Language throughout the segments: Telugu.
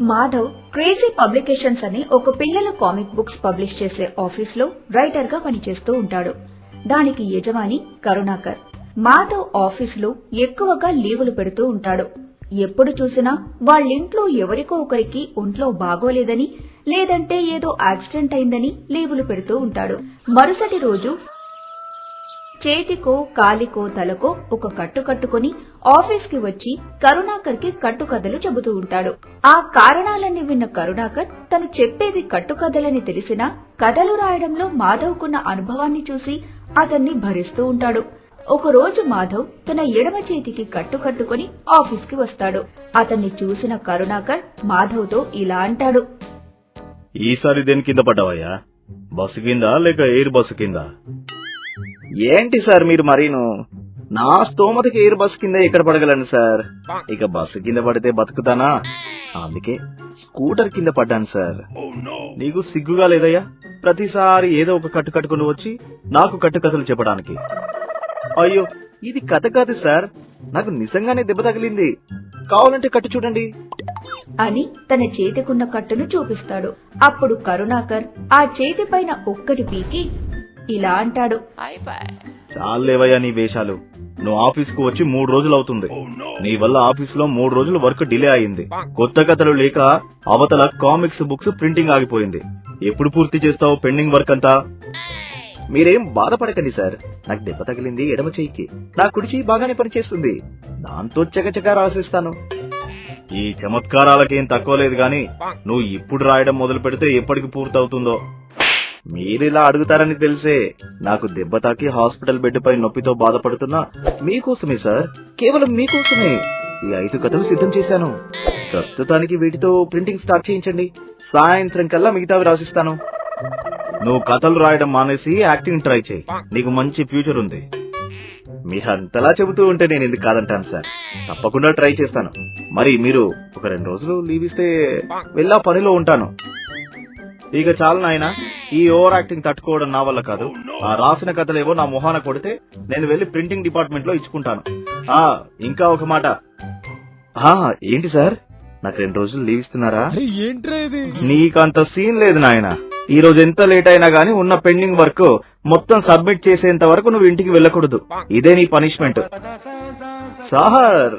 మాధవ్ క్రేజీ పబ్లికేషన్స్ అని ఒక పిల్లల కామిక్ బుక్స్ పబ్లిష్ చేసే ఆఫీస్లో రైటర్గా పనిచేస్తూ ఉంటాడు. దానికి యజమాని కరుణాకర్. మాధవ్ ఆఫీస్లో ఎక్కువగా లీవులు పెడుతూ ఉంటాడు. ఎప్పుడు చూసినా వాళ్ళింట్లో ఎవరికో ఒకరికి ఒంట్లో బాగోలేదని లేదంటే ఏదో యాక్సిడెంట్ అయిందని లీవులు పెడుతూ ఉంటాడు. మరుసటి రోజు చేతికో కాలికో తలకో ఒక కట్టు కట్టుకుని ఆఫీస్కి వచ్చి కరుణాకర్కి కట్టుకథలు చెబుతూ ఉంటాడు. ఆ కారణాలన్నీ విన్న కరుణాకర్ తను చెప్పేవి కట్టుకథలని తెలిసినా కథలు రాయడంలో మాధవ్కున్న అనుభవాన్ని చూసి అతన్ని భరిస్తూ ఉంటాడు. ఒక రోజు మాధవ్ తన ఎడమ చేతికి కట్టు కట్టుకుని ఆఫీస్కి వస్తాడు. అతన్ని చూసిన కరుణాకర్ మాధవ్తో ఇలా అంటాడు. ఈసారి దేని కింద పడ్డావయ్యా? బస్సు కింద లేక ఎయిర్ బస్సు కింద? ఏంటి సార్ మీరు మరీను? నా స్తోమతకి ఎయిర్ బస్ కింద ఎక్కడ పడగలను సార్? ఇక బస్సు కింద పడితే బతుకుతానా? అందుకే స్కూటర్ కింద పడ్డాను సార్. నీకు సిగ్గుగా లేదయ్యా? ప్రతిసారి ఏదో ఒక కట్టు కట్టుకుని వచ్చి నాకు కట్టు కథలు చెప్పడానికి. అయ్యో ఇది కథ కాదు సార్. నాకు నిజంగానే దెబ్బ తగిలింది. కావాలంటే కట్టు చూడండి. అని తన చేతికున్న కట్టును చూపిస్తాడు. అప్పుడు కరుణాకర్ ఆ చేతి పైన ఒక్కటి పీకి ఇలా అంటాడు. చాలేవయ్యా నీ వేషాలు. నువ్వు ఆఫీస్కు వచ్చి మూడు రోజులు అవుతుంది. నీ వల్ల ఆఫీస్లో మూడు రోజులు వర్క్ డిలే అయింది. కొత్త కథలు లేక అవతల కామిక్స్ బుక్స్ ప్రింటింగ్ ఆగిపోయింది. ఎప్పుడు పూర్తి చేస్తావు పెండింగ్ వర్క్ అంతా? మీరేం బాధపడకండి సార్. నాకు దెబ్బ తగిలింది ఎడమ చేయికి. నా కుడి చేయి బాగానే పనిచేస్తుంది. దాంతో చకచకా రాసిస్తాను. ఈ చమత్కారాలకేం తక్కువ లేదు గాని నువ్వు ఇప్పుడు రాయడం మొదలు పెడితే ఎప్పటికి పూర్తవుతుందో. మీరిలా అడుగుతారని తెలిసే నాకు దెబ్బ తాకి హాస్పిటల్ బెడ్ పై నొప్పితో బాధపడుతున్నా మీకోసమే సార్. కేవలం మీకోసమే ఈ ఐదు కథలు సిద్ధం చేశాను. ప్రస్తుతానికి వీటితో ప్రింటింగ్ స్టార్ట్ చేయించండి. సాయంత్రం కల్లా మిగతావి రాసిస్తాను. నువ్వు కథలు రాయడం మానేసి యాక్టింగ్ ట్రై చేయి. నీకు మంచి ఫ్యూచర్ ఉంది. మీరంతలా చెబుతూ ఉంటే నేను ఎందుకు కాదంటాను సార్? తప్పకుండా ట్రై చేస్తాను. మరి మీరు ఒక రెండు రోజులు లీవ్ ఇస్తే వెళ్ళా పనిలో ఉంటాను. ఇక చాలు నాయన. ఈ ఓవర్ యాక్టింగ్ తట్టుకోవడం నా వల్ల కాదు. ఆ రాసిన కథలేవో నా మొహాన కొడితే నేను వెళ్ళి ప్రింటింగ్ డిపార్ట్మెంట్లో ఇచ్చుకుంటాను. ఆ ఇంకా ఒక మాట. ఆ ఏంటి సార్? నాకు రెండు రోజులు లీవ్ ఇస్తున్నారా? ఏంట్రా ఇది? నీకంత సీన్ లేదు నాయన. ఈ రోజు ఎంత లేట్ అయినా గానీ ఉన్న పెండింగ్ వర్క్ మొత్తం సబ్మిట్ చేసేంత వరకు నువ్వు ఇంటికి వెళ్ళకూడదు. ఇదే నీ పనిష్మెంట్. సార్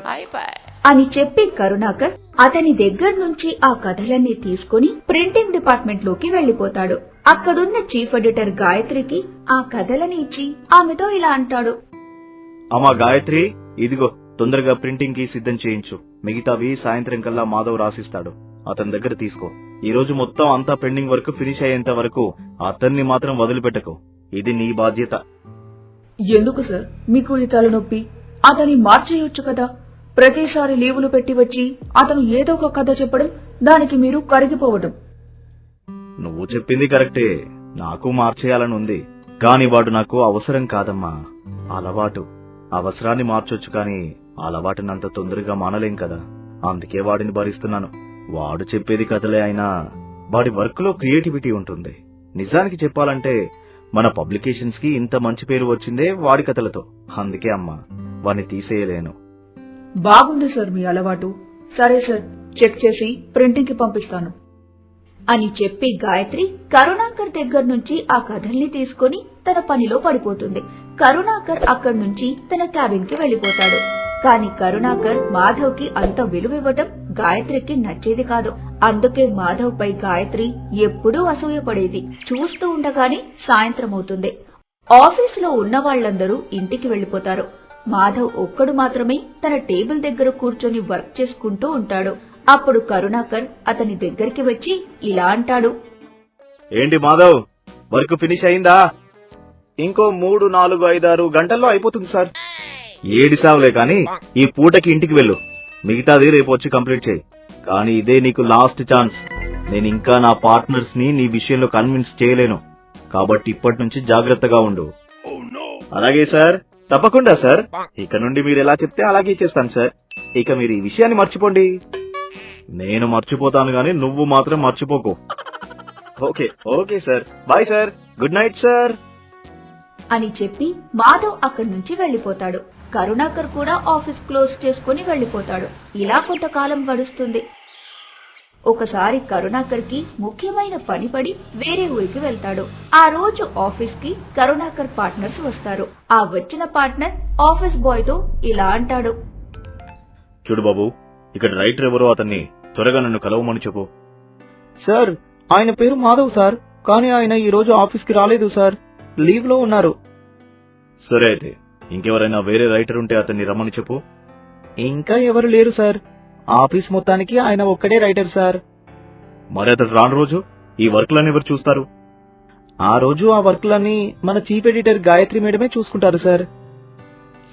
అని చెప్పి కరుణాకర్ అతని దగ్గర నుంచి ఆ కథలన్నీ తీసుకుని ప్రింటింగ్ డిపార్ట్మెంట్లోకి వెళ్ళిపోతాడు అక్కడున్న చీఫ్ ఎడిటర్ గాయత్రికి ఆ కథలని ఇచ్చి ఆమెతో ఇలా అంటాడు. అమ్మా గాయత్రి ఇదిగో తొందరగా ప్రింటింగ్కి సిద్ధం చేయించు. మిగతావి సాయంత్రం కల్లా మాధవ్ రాసిస్తాడు. అతని దగ్గర తీసుకో. ఈ రోజు మొత్తం అంతా పెండింగ్ వర్క్ ఫినిష్ అయ్యేంత వరకు అతన్ని మాత్రం వదిలిపెట్టకు. ఇది నీ బాధ్యత. ఎందుకు సార్? మీకు ఈ తలనొప్పి. అతని మార్చేయొచ్చు కదా? ప్రతిసారి లీవులు పెట్టి వచ్చి అతను ఏదో ఒక కథ చెప్పడం దానికి మీరు కరిగిపోవడం నువ్వు చెప్పింది కరెక్టే. నాకు మార్చేయాలని ఉంది కాని వాడు నాకు అవసరం కాదమ్మా. అలవాటు. అవసరాన్ని మార్చొచ్చు కాని అలవాటునంత తొందరగా మానలేం కదా. అందుకే వాడిని భరిస్తున్నాను. వాడు చెప్పేది కథలే అయినా వాడి వర్క్లో క్రియేటివిటీ ఉంటుంది. నిజానికి చెప్పాలంటే మన పబ్లికేషన్స్కి ఇంత మంచి పేరు వచ్చిందే వాడి కథలతో. అందుకే అమ్మా వాడిని తీసేయలేను. బాగుంది సార్ మీ అలవాటు. సరే సార్ చెక్ చేసి ప్రింటింగ్కి పంపిస్తాను. అని చెప్పి గాయత్రి కరుణాకర్ దగ్గర నుంచి ఆ కథల్ని తీసుకుని తన పనిలో పడిపోతుంది. కరుణాకర్ అక్కడి నుంచి తన క్యాబిన్కి వెళ్ళిపోతాడు కాని కరుణాకర్ మాధవ్కి అంత విలువివ్వటం గాయత్రికి నచ్చేది కాదు. అందుకే మాధవ్ పై గాయత్రి ఎప్పుడూ అసూయపడేది. చూస్తూ ఉండగానే సాయంత్రం అవుతుంది. ఆఫీసులో ఉన్న వాళ్ళందరూ ఇంటికి వెళ్ళిపోతారు మాధవ్ ఒక్కడు మాత్రమే తన టేబుల్ దగ్గర కూర్చొని వర్క్ చేసుకుంటూ ఉంటాడు. అప్పుడు కరుణాకర్ అతని దగ్గరికి వచ్చి ఇలా అంటాడు. ఏంటి మాధవ్? వర్క్ ఫినిష్ అయిందా? ఇంకో మూడు నాలుగు ఐదారు గంటల్లో అయిపోతుంది సార్. ఏడి సావులే కానీ ఈ పూటకి ఇంటికి వెళ్ళు. మిగతాది రేపు వచ్చి కంప్లీట్ చేయి. కానీ ఇదే నీకు లాస్ట్ ఛాన్స్. నేను ఇంకా నా పార్ట్నర్స్ని నీ విషయంలో కన్విన్స్ చేయలేను. కాబట్టి ఇప్పటి నుంచి జాగ్రత్తగా ఉండు. అలాగే సార్. తప్పకుండా సార్. ఇక నుండి మీరు ఎలా చెప్తే అలాగే చేస్తాను సార్. ఇక మీరు ఈ విషయాన్ని మర్చిపోండి. నేను మర్చిపోతాను గాని నువ్వు మాత్రం మర్చిపోకు. Okay okay sir. Bye sir. Good night sir. అని చెప్పి మాధవ్ అక్కడి నుంచి వెళ్ళిపోతాడు కరుణాకర్ కూడా ఆఫీస్ క్లోజ్ చేసుకుని వెళ్ళిపోతాడు ఇలా కొంతకాలం గడుస్తుంది. ఒకసారి కరుణాకర్కి ముఖ్యమైన పని పడి వేరే ఊరికి వెళ్తాడు. ఆ రోజు ఆఫీస్కి కరుణాకర్ పార్ట్నర్స్ వస్తారు. ఆ వచ్చిన పార్ట్నర్ ఆఫీస్ బాయ్తో ఇలా అంటాడు. చూడు బాబు ఇక్కడ రైటర్ ఎవరో అతన్ని త్వరగా నన్ను కలవమని చెప్పు. సార్ ఆయన పేరు మాధవ్ సార్ కానీ ఆయన ఈ రోజు ఆఫీస్కి రాలేదు సార్. లీవ్లో ఉన్నారు. సరే అయితే ఇంకెవరైనా వేరే రైటర్ ఉంటే అతన్ని రమ్మని చెప్పు. ఇంకా ఎవరు లేరు సార్. ఆఫీస్ మొత్తానికి ఆయన ఒక్కడే రైటర్ సార్. మరి అతడు రాను రోజు ఈ వర్క్లన్నీ ఎవరు చూస్తారు? ఆ రోజు ఆ వర్క్లన్నీ మన చీఫ్ ఎడిటర్ గాయత్రి మేడమే చూసుకుంటారు సార్.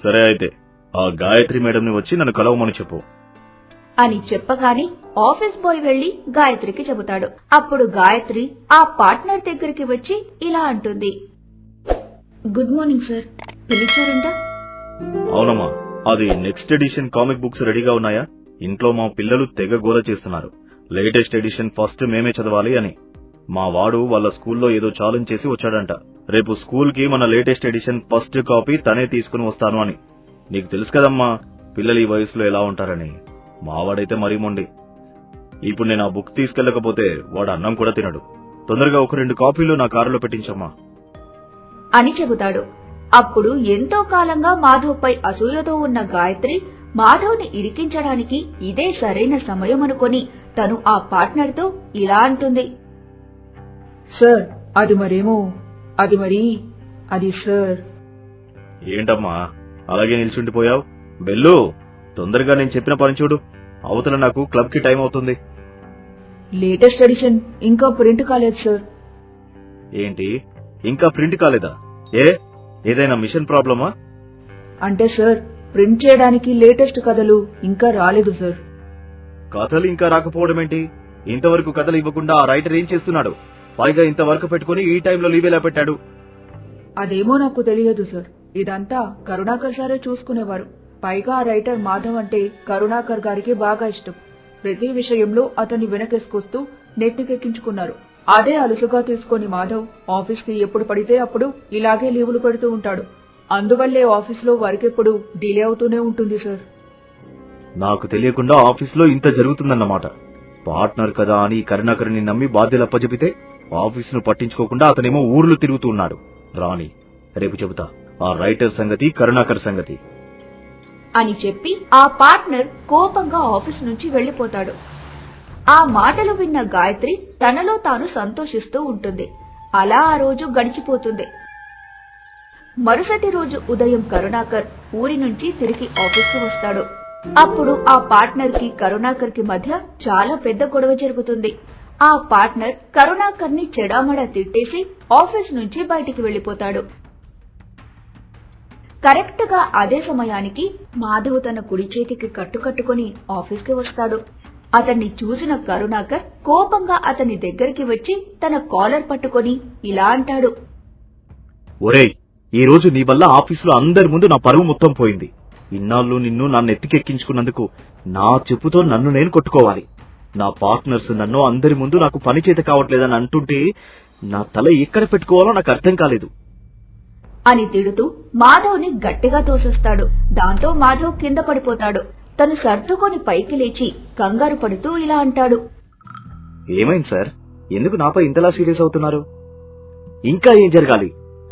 సరే అయితే ఆ గాయత్రి మేడంని వచ్చి నన్ను కలవమని చెప్పు. అని చెప్పగానే ఆఫీస్ బాయ్ వెళ్ళి గాయత్రికి చెబుతాడు. అప్పుడు గాయత్రి ఆ పార్ట్నర్ దగ్గరికి వచ్చి ఇలా అంటుంది. Good morning sir. పిలిచారంట? అవునమ్మా అది నెక్స్ట్ ఎడిషన్ కామిక్ బుక్స్ రెడీగా ఉన్నాయా? ఇంట్లో మా పిల్లలు తెగ గోల చేస్తున్నారు. లేటెస్ట్ ఎడిషన్ ఫస్ట్ మేమే చదవాలి అని. మా వాడు వాళ్ళ స్కూల్లో ఏదో ఛాలెంజ్ చేసి వచ్చాడంట. రేపు స్కూల్కి మన లేటెస్ట్ ఎడిషన్ ఫస్ట్ కాపీ తనే తీసుకుని వస్తాను అని. నీకు తెలుసు కదమ్మా పిల్లలు ఈ వయసులో ఎలా ఉంటారని. మావాడైతే మరీ మొండి. ఇప్పుడు నేను ఆ బుక్ తీసుకెళ్ళకపోతే వాడు అన్నం కూడా తినడు. తొందరగా ఒక రెండు కాపీలు నా కారులో పెట్టించమ్మా. అని చెబుతాడు. అప్పుడు ఎంతో కాలంగా మాధవ్పై అసూయతో ఉన్న గాయత్రి మాధవ్ని ఇరికించడానికి ఇదే సరైన సమయం అనుకొని తను ఆ పార్ట్నర్తో ఇలా అంటుంది. సార్ అది మరేమో అది మరి అది సార్. ఏంటమ్మా అలాగే నిల్చుండిపోయావు? బెల్లు తొందరగా నేను చెప్పిన పని చూడు. అవతల నాకు క్లబ్కి టైం అవుతుంది. లేటెస్ట్ ఎడిషన్ ఇంకా ప్రింట్ కాలేదు సార్. ఏంటి? ఇంకా ప్రింట్ కాలేదా? ఏ? ఏదైనా మిషన్ ప్రాబ్లమా? అంటే సార్ ప్రింట్ చేయడానికి లేటెస్ట్ కథలు ఇంకా రాలేదు సార్. కథలు ఇంకా రాకపోవడం ఏంటి? ఇంతవరకు కథలు ఇవ్వకుండా ఆ రైటర్ ఏం చేస్తున్నాడు? పైగా ఇంతవరకు పెట్టుకుని ఈ టైంలో లీవ్ ఎలా పెట్టాడు? అదేమో నాకు తెలియదు సార్. ఇదంతా కరుణాకర్ సారే చూసుకునేవారు. పైగా ఆ రైటర్ మాధవ్ అంటే కరుణాకర్ గారికి బాగా ఇష్టం. ప్రతి విషయంలో అతన్ని వెనకేసుకొస్తూ నెత్తికెక్కించుకున్నారు అదే అలుసుగా తీసుకొని మాధవ్ ఆఫీస్కి ఎప్పుడు పడితే అప్పుడు ఇలాగే లీవులు పెడుతూ ఉంటాడు. అందువల్లే ఆఫీస్లో వర్క్ ఎప్పుడు డిలే అవుతూనే ఉంటుంది సార్. నాకు తెలియకుండా ఆఫీస్లో ఇంత జరుగుతుందన్నమాట. పార్ట్నర్ కదా అని కరుణాకర్ని నమ్మి బాధ్యత అప్పచెపితే ఆఫీసును పట్టించుకోకుండా అతనేమో ఊర్లు తిరుగుతూ ఉన్నాడు. రాణి రేపు చెబుతా. ఆ రైటర్ సంగతి కరుణాకర్ సంగతి. అని చెప్పి ఆ పార్ట్నర్ కోపంగా ఆఫీస్ నుంచి వెళ్ళిపోతాడు ఆ మాటలు విన్న గాయత్రి తనలో తాను సంతోషిస్తూ ఉంటుంది. అలా ఆ రోజు గడిచిపోతుంది. మరుసటి రోజు ఉదయం కరుణాకర్ ఊరి నుంచి తిరిగి ఆఫీస్కి వస్తాడు. అప్పుడు ఆ పార్ట్నర్కి కరుణాకర్కి మధ్య చాలా పెద్ద గొడవ జరుగుతుంది. ఆ పార్ట్నర్ కరుణాకర్ని చెడామడా తిట్టేసి ఆఫీస్ నుంచి బయటికి వెళ్ళిపోతాడు కరెక్ట్గా అదే సమయానికి మాధవ్ తన కుడి చేతికి కట్టుకట్టుకుని ఆఫీస్కి వస్తాడు. అతన్ని చూసిన కరుణాకర్ కోపంగా అతని దగ్గరికి వచ్చి తన కాలర్ పట్టుకొని ఇలా అంటాడు. ఒరేయ్ ఈ రోజు నీ వల్ల ఆఫీసులో అందరి ముందు నా పరువు మొత్తం పోయింది. ఇన్నాళ్ళు నిన్ను నన్ను ఎత్తికెక్కించుకున్నందుకు నా చెప్పుతో నన్ను నేను కొట్టుకోవాలి. నా పార్ట్నర్స్ నన్ను అందరి ముందు నాకు పని చేత కావట్లేదని అంటుంటే నా తల ఎక్కడ పెట్టుకోవాలో నాకు అర్థం కాలేదు. అని తిడుతూ మాధవ్ని గట్టిగా తోసేస్తాడు. దాంతో మాధవ్ కింద పడిపోతాడు. తను సర్దుకొని పైకి లేచి కంగారు పడుతూ ఇలా అంటాడు. ఏమైంది సార్? ఎందుకు నాపై ఇంతలా సీరియస్ అవుతున్నారు? ఇంకా ఏం జరగాలి?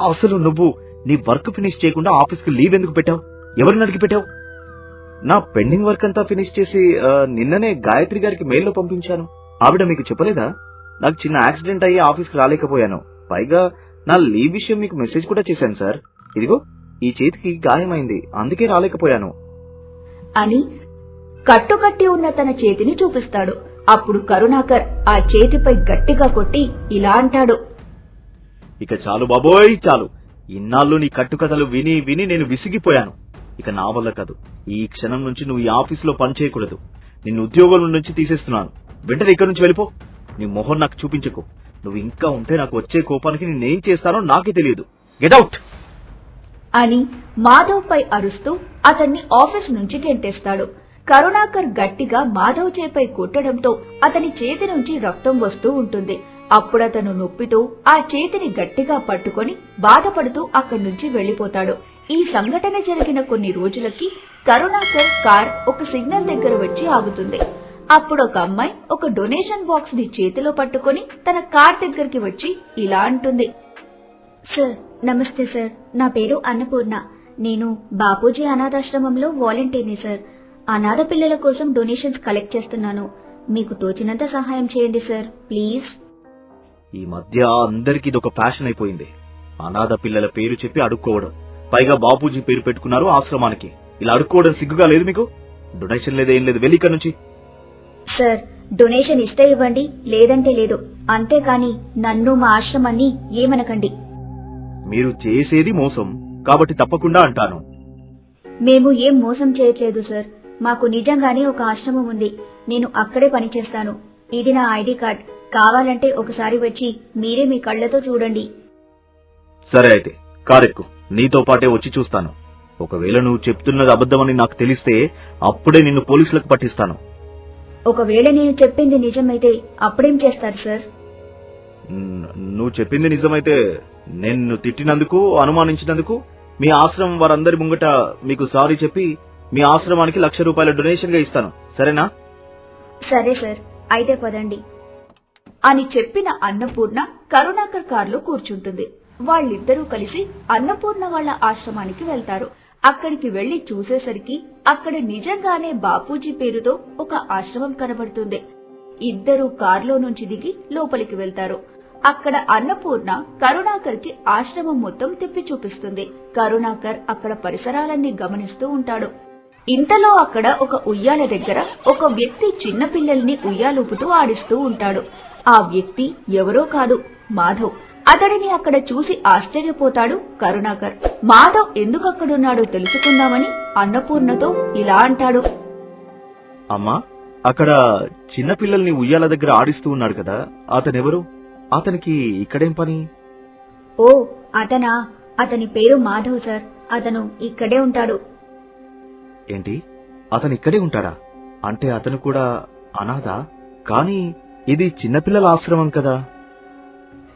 అసలు నువ్వు నీ వర్క్ ఫినిష్ చేయకుండా ఆఫీస్కి లీవ్ ఎందుకు పెట్టావు? ఎవరిని అడిగి పెట్టావు? నా పెండింగ్ వర్క్ అంతా ఫినిష్ చేసి నిన్ననే గాయత్రి గారికి మెయిల్లో పంపించాను. ఆవిడ మీకు చెప్పలేదా? నాకు చిన్న యాక్సిడెంట్ అయ్యి ఆఫీస్కి రాలేకపోయాను. పైగా నా లీవ్ విషయం మీకు మెసేజ్ కూడా చేశాను సార్. ఇదిగో ఈ చేతికి గాయమైంది. అందుకే రాలేకపోయాను. అని కట్టుకట్టి ఉన్న తన చేతిని చూపిస్తాడు. అప్పుడు కరుణాకర్ ఆ చేతిపై గట్టిగా కొట్టి ఇలా అంటాడు. ఇక చాలు బాబోయ్ చాలు. ఇన్నాళ్ళు నీ కట్టుకథలు విని విని నేను విసిగిపోయాను. ఇక నా వల్ల కాదు. ఈ క్షణం నుంచి నువ్వు ఈ ఆఫీసులో పని చేయకూడదు. నిన్ను ఉద్యోగం నుంచి తీసేస్తున్నాను. వెంటనే ఇక్కడి నుంచి వెళ్ళిపో. నీ మొహం నాకు చూపించకు. నువ్వు ఇంకా ఉంటే నాకు వచ్చే కోపానికి నేనేం చేస్తానో నాకే తెలియదు. గెట్ అని మాధవ్ పై అరుస్తూ అతన్ని ఆఫీస్ నుంచి గెంటేస్తాడు. కరుణాకర్ గట్టిగా మాధవ్ చేపై కొట్టడంతో అతని చేతి నుంచి రక్తం వస్తూ ఉంటుంది. అప్పుడతను నొప్పితో ఆ చేతిని గట్టిగా పట్టుకొని బాధపడుతూ అక్కడి నుంచి వెళ్ళిపోతాడు ఈ సంఘటన జరిగిన కొన్ని రోజులకి కరుణాకర్ కార్ ఒక సిగ్నల్ దగ్గర వచ్చి ఆగుతుంది. అప్పుడు ఒక అమ్మాయి ఒక డొనేషన్ బాక్స్ని చేతిలో పట్టుకొని తన కార్ దగ్గరికి వచ్చి ఇలా అంటుంది. సార్ నమస్తే సార్. నా పేరు అన్నపూర్ణ. నేను బాపూజీ అనాథాశ్రమంలో వాలంటీర్ని సార్. అనాథ పిల్లల కోసం డొనేషన్స్ కలెక్ట్ చేస్తున్నాను. మీకు తోచినంత సహాయం చేయండి సార్ ప్లీజ్ ఈ మధ్య అందరికి ఇది ఒక ఫ్యాషన్ అయిపోయింది. అనాథ పిల్లల పేరు చెప్పి అడుక్కోవడం. పైగా బాపూజీ పేరు పెట్టుకున్నారు ఆశ్రమానికి. ఇలా అడుక్కోవడం సిగ్గుగా లేదు మీకు? డొనేషన్ లేదు ఏం లేదు. వెళ్ళి ఇక్కడ నుంచి. సార్ డొనేషన్ ఇస్తే ఇవ్వండి. లేదంటే లేదు. అంతేకాని నన్ను మా ఆశ్రమాన్ని ఏమనకండి. మీరు చేసేది మోసం. కాబట్టి తప్పకుండా అంటాను. మేము ఏం మోసం చేయట్లేదు సార్ మాకు నిజంగానే ఒక ఆశ్రమం ఉంది. నేను అక్కడే పనిచేస్తాను. ఇది నా ఐడి కార్డ్. కావాలంటే ఒకసారి వచ్చి మీరే మీ కళ్ళతో చూడండి. సరే అయితే కారెక్కు. నీతో పాటే వచ్చి చూస్తాను. ఒకవేళ నువ్వు చెప్తున్నది అబద్ధమని నాకు తెలిస్తే అప్పుడే నిన్ను పోలీసులకు పట్టిస్తాను. ఒకవేళ నేను చెప్పింది నిజమైతే అప్పుడేం చేస్తారు సార్? న్- నువ్వు చెప్పింది నిజమైతే నిన్ను తిట్టినందుకు అనుమానించినందుకు మీ ఆశ్రమం వారందరి ముంగట మీకు సారీ చెప్పి మీ ఆశ్రమానికి లక్ష రూపాయల డొనేషన్గా ఇస్తాను. సరేనా? సరే సార్. అయితే పదండి. అని చెప్పిన అన్నపూర్ణ కరుణాకర్ కారులో కూర్చుంటుంది. వాళ్ళిద్దరూ కలిసి అన్నపూర్ణ వాళ్ళ ఆశ్రమానికి వెళ్తారు. అక్కడికి వెళ్ళి చూసేసరికి అక్కడ నిజంగానే బాపూజీ పేరుతో ఒక ఆశ్రమం కనబడుతుంది. ఇద్దరూ కారులో నుంచి దిగి లోపలికి వెళ్తారు. అక్కడ అన్నపూర్ణ కరుణాకర్కి ఆశ్రమం మొత్తం తిప్పి చూపిస్తుంది. కరుణాకర్ అక్కడ పరిసరాలన్నీ గమనిస్తూ ఉంటాడు. ఇంతలో అక్కడ ఒక ఉయ్యాల దగ్గర ఒక వ్యక్తి చిన్న పిల్లల్ని ఉయ్యాలూపుతూ ఆడిస్తూ ఉంటాడు. ఆ వ్యక్తి ఎవరో కాదు మాధవ్. అతడిని అక్కడ చూసి ఆశ్చర్యపోతాడు కరుణాకర్. మాధవ్ ఎందుకు అక్కడున్నాడో తెలుసుకుందామని అన్నపూర్ణతో ఇలా అంటాడు. అమ్మా అక్కడ చిన్న పిల్లల్ని ఉయ్యాల దగ్గర ఆడిస్తూ ఉన్నాడు కదా అతనెవరు? అతనికి ఇక్కడేం పని? ఓ అతనా? అతని పేరు మాధవ్ సార్. అతను ఇక్కడే ఉంటాడు. ఏంటి? అతను ఇక్కడే ఉంటాడా? అంటే అతను కూడా అనాథ? కానీ ఇది చిన్నపిల్లల ఆశ్రమం కదా.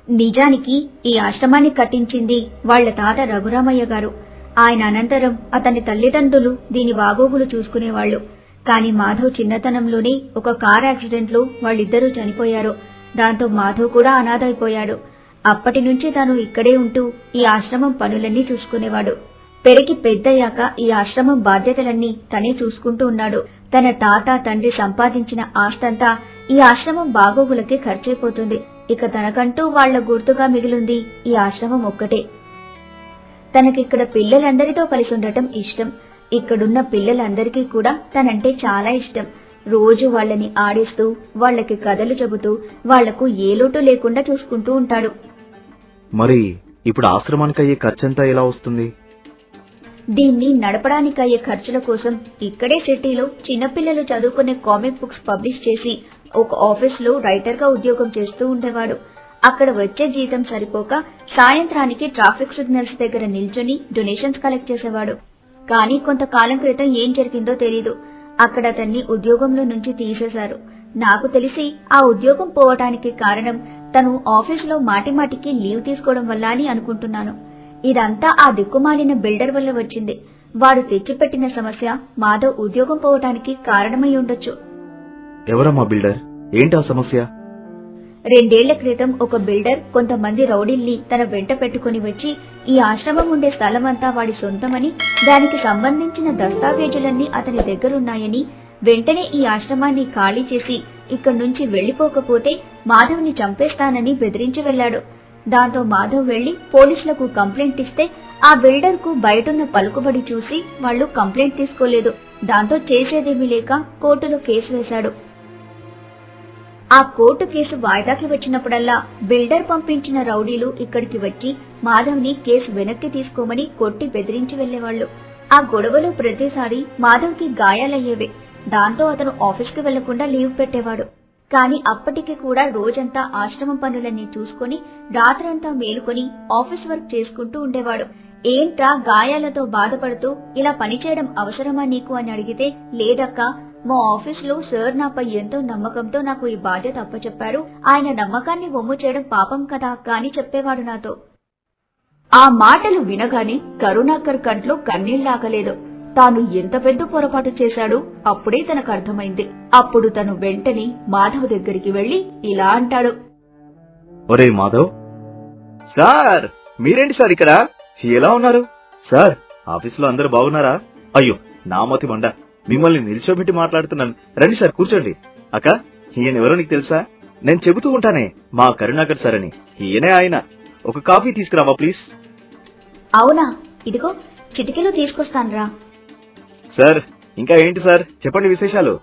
నిజానికి ఈ ఆశ్రమాన్ని కట్టించింది వాళ్ళ తాత రఘురామయ్య గారు. ఆయన అనంతరం అతని తల్లిదండ్రులు దీని బాగోగులు చూసుకునేవాళ్ళు కాని మాధవ్ చిన్నతనంలోనే ఒక కార్ యాక్సిడెంట్లో వాళ్ళిద్దరూ చనిపోయారు. దాంతో మాధవ్ కూడా అనాథ అయిపోయాడు అప్పటి నుంచి తాను ఇక్కడే ఉంటూ ఈ ఆశ్రమం పనులన్నీ చూసుకునేవాడు. పెరిగి పెద్దయ్యాక ఈ ఆశ్రమం బాధ్యతలన్నీ తనే చూసుకుంటూ ఉన్నాడు. తన తాత తండ్రి సంపాదించిన ఆస్తంతా ఈ ఆశ్రమం బాగోగులకే ఖర్చైపోతుంది. ఇక తనకంటూ వాళ్ళ గుర్తుగా మిగిలింది ఈ ఆశ్రమం ఒక్కటే. తనకిక్కడ పిల్లలందరితో కలిసి ఉండటం ఇష్టం. ఇక్కడున్న పిల్లలందరికీ కూడా తనంటే చాలా ఇష్టం. రోజు వాళ్ళని ఆడిస్తూ వాళ్ళకి కథలు చెబుతూ వాళ్ళకు ఏ లోటు లేకుండా చూసుకుంటూ ఉంటాడు. మరి ఇప్పుడు ఆశ్రమానికి అయ్యే ఖర్చంతా ఎలా వస్తుంది? దీన్ని నడపడానికయ్యే ఖర్చుల కోసం ఇక్కడే సిటీలో చిన్నపిల్లలు చదువుకునే కామిక్ బుక్స్ పబ్లిష్ చేసి ఒక ఆఫీస్లో రైటర్గా ఉద్యోగం చేస్తూ ఉండేవాడు. అక్కడ వచ్చే జీతం సరిపోక సాయంత్రానికి ట్రాఫిక్ సిగ్నల్స్ దగ్గర నిల్చొని డొనేషన్స్ కలెక్ట్ చేసేవాడు. కానీ కొంతకాలం క్రితం ఏం జరిగిందో తెలీదు. అక్కడ అతన్ని ఉద్యోగంలో నుంచి తీసేశారు. నాకు తెలిసి ఆ ఉద్యోగం పోవటానికి కారణం తను ఆఫీసులో మాటిమాటికి లీవ్ తీసుకోవడం వల్ల అని అనుకుంటున్నాను. ఇదంతా ఆ దిక్కుమాలిన బిల్డర్ వల్ల వచ్చింది. వాడు తెచ్చిపెట్టిన సమస్య మాధవ్ ఉద్యోగం పోవటానికి కారణమై ఉండొచ్చు. ఎవరమ్మా బిల్డర్? ఏంటి ఆ సమస్య? రెండేళ్ళ క్రితం ఒక బిల్డర్ కొంతమంది రౌడీల్ని తన వెంట పెట్టుకుని వచ్చి ఈ ఆశ్రమం ఉండే స్థలమంతా వాడి సొంతమని దానికి సంబంధించిన దస్తావేజులన్నీ అతని దగ్గరున్నాయని వెంటనే ఈ ఆశ్రమాన్ని ఖాళీ చేసి ఇక్కడి నుంచి వెళ్ళిపోకపోతే మాధవ్ని చంపేస్తానని బెదిరించి వెళ్ళాడు దాంతో మాధవ్ వెళ్ళి పోలీసులకు కంప్లైంట్ ఇస్తే ఆ బిల్డర్కు బయటున్న పలుకుబడి చూసి వాళ్ళు కంప్లైంట్ తీసుకోలేదు. దాంతో చేసేదేమీ లేక కోర్టులో కేసు వేశాడు. ఆ కోర్టు కేసు వాయిదాకి వచ్చినప్పుడల్లా బిల్డర్ పంపించిన రౌడీలు ఇక్కడికి వచ్చి మాధవ్ని కేసు వెనక్కి తీసుకోమని కొట్టి బెదిరించి వెళ్ళేవాళ్ళు ఆ గొడవలో ప్రతిసారి మాధవ్కి గాయాలయ్యేవే. దాంతో అతను ఆఫీస్కి వెళ్ళకుండా లీవ్ పెట్టేవాడు. కానీ అప్పటికి కూడా రోజంతా ఆశ్రమం పనులన్నీ చూసుకుని రాత్రంతా మేలుకొని ఆఫీస్ వర్క్ చేసుకుంటూ ఉండేవాడు. ఏంట్రా గాయాలతో బాధపడుతూ ఇలా పనిచేయడం అవసరమా నీకు అని అడిగితే లేదక్కా మా ఆఫీస్లో సార్ నాపై ఎంతో నమ్మకంతో నాకు ఈ బాధ్యత అప్పచెప్పారు. ఆయన నమ్మకాన్ని వమ్ము చేయడం పాపం కదా అక్క అని చెప్పేవాడు నాతో. ఆ మాటలు వినగానే కరుణాకర్ కంట్లో కన్నీళ్ళాగలేదు తాను ఎంత పెద్ద పొరపాటు చేశాడో అప్పుడే తనకు అర్థమైంది అప్పుడు తను వెంటనే మాధవ్ దగ్గరికి వెళ్ళి ఇలా అంటాడు. ఒరే మాధవ్. సార్ మీరేంటి సార్ ఇక్కడ? ఎలా ఉన్నారు? సార్ ఆఫీసులో అందరూ బాగున్నారా? అయ్యో నామతి మండ. మిమ్మల్ని నిల్చోబెట్టి మాట్లాడుతున్నాను. రండి సార్ కూర్చోండి. అక్క ఈయన ఎవరో నీకు తెలుసా? నేను చెబుతూ ఉంటానే మా కరుణాకర్ సార్ అని. ఈయనే ఆయన. ఒక కాఫీ తీసుకురావా ప్లీజ్? అవునా? ఇదిగో చిటికెలో తీసుకొస్తానురా. సార్ ఇంకా ఏంటి సార్? చెప్పండి విశేషాలు.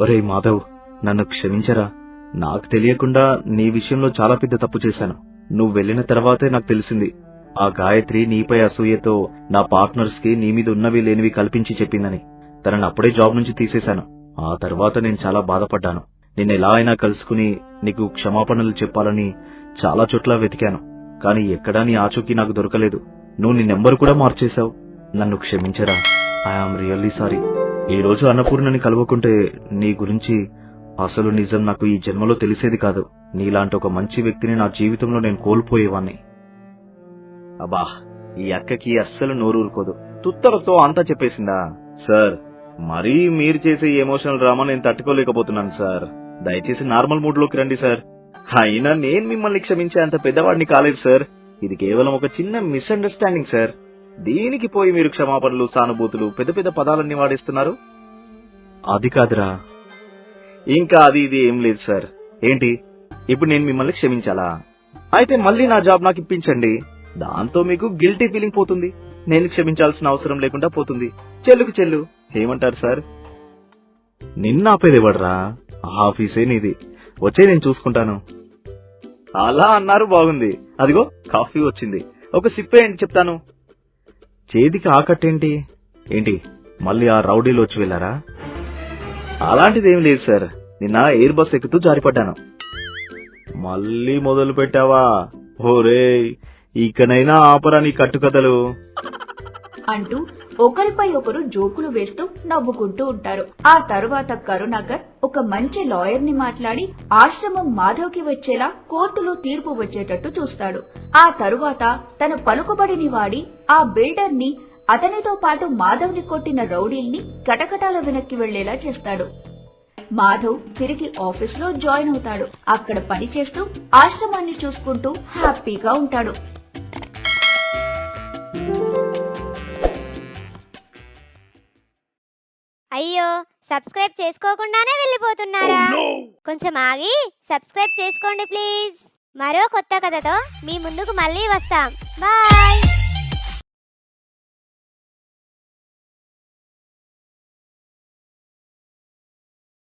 ఒరే మాధవ్ నన్ను క్షమించరా? నాకు తెలియకుండా నీ విషయంలో చాలా పెద్ద తప్పు చేశాను. నువ్వు వెళ్ళిన తర్వాతే నాకు తెలిసింది. ఆ గాయత్రి నీపై అసూయతో నా పార్ట్నర్స్కి నీ మీద ఉన్నవి లేనివి కల్పించి చెప్పిందని. తనని అప్పుడే జాబ్ నుంచి తీసేశాను. ఆ తర్వాత నేను చాలా బాధపడ్డాను. నిన్ను ఎలా అయినా కలుసుకుని నీకు క్షమాపణలు చెప్పాలని చాలా చోట్ల వెతికాను. కానీ ఎక్కడా నీ ఆచూకీ నాకు దొరకలేదు. నువ్వు నీ నెంబర్ కూడా మార్చేశావు. నన్ను క్షమించరా. ఐఆమ్ రియల్లీ సారీ ఈ రోజు అన్నపూర్ణని కలవకుంటే నీ గురించి అసలు నిజం నాకు ఈ జన్మలో తెలిసేది కాదు. నీలాంటి ఒక మంచి వ్యక్తిని నా జీవితంలో నేను కోల్పోయేవాణ్ణి. అబ్బా ఈ అక్కకి అస్సలు నోరూరుకోదు తుత్తరతో అంతా చెప్పేసిందా? సార్ మరీ మీరు చేసే ఎమోషనల్ డ్రామా నేను తట్టుకోలేకపోతున్నాను సార్. దయచేసి నార్మల్ మూడ్లోకి రండి సార్. అయినా నేను మిమ్మల్ని క్షమించే అంత పెద్దవాడిని కాలేదు సార్. ఇది కేవలం ఒక చిన్న మిస్అండర్స్టాండింగ్ సార్. దీనికి పోయి మీరు క్షమాపణలు సానుభూతులు పెద్ద పెద్ద పదాలన్నీ వాడేస్తున్నారు? అది కాదురా. ఇంకా అది ఇది ఏం లేదు సార్. ఏంటి? ఇప్పుడు నేను మిమ్మల్ని క్షమించాలా? అయితే మళ్ళీ నా జాబ్ నాకు ఇప్పించండి. దాంతో మీకు గిల్టీ ఫీలింగ్ పోతుంది. నేను క్షమించాల్సిన అవసరం లేకుండా పోతుంది. చెల్లుకు చెల్లు. ఏమంటారు సార్? నిన్న ఆపేదేవడరా? ఆఫీసే నీది. వచ్చే నేను చూసుకుంటాను. అలా అన్నారు బాగుంది. అదిగో కాఫీ వచ్చింది. ఒక సిప్ ఏంటి చెప్తాను. చేతికి ఆకట్టేంటి? ఏంటి మళ్ళీ ఆ రౌడీలు వచ్చి వెళ్ళారా? అలాంటిదేం లేదు సార్. నిన్న ఎయిర్ బస్ ఎక్కుతూ జారిపడ్డాను. మళ్ళీ మొదలు పెట్టావా ఓరే ఇకనైనా ఆపరా నీ కట్టుకథలు. అంటూ ఒకరిపై ఒకరు జోకులు వేస్తూ నవ్వుకుంటూ ఉంటారు. ఆ తరువాత కరుణాకర్ ఒక మంచి లాయర్ని మాట్లాడి ఆశ్రమం మాధవ్కి వచ్చేలా కోర్టులో తీర్పు వచ్చేటట్టు చూస్తాడు. ఆ తరువాత తన పలుకుబడిని వాడి ఆ బిల్డర్ని అతనితో పాటు మాధవ్ని కొట్టిన రౌడీల్ని కటకటాల వెనక్కి వెళ్ళేలా చేస్తాడు. మాధవ్ తిరిగి ఆఫీస్లో జాయిన్ అవుతాడు. అక్కడ పని చేస్తూ ఆశ్రమాన్ని చూసుకుంటూ హ్యాపీగా ఉంటాడు. అయ్యో సబ్స్క్రైబ్ చేసుకోకుండానే వెళ్ళిపోతున్నారా? కొంచెం ఆగి సబ్స్క్రైబ్ చేసుకోండి ప్లీజ్. మరో కొత్త కథతో మీ ముందుకు మళ్ళీ వస్తాం. బాయ్.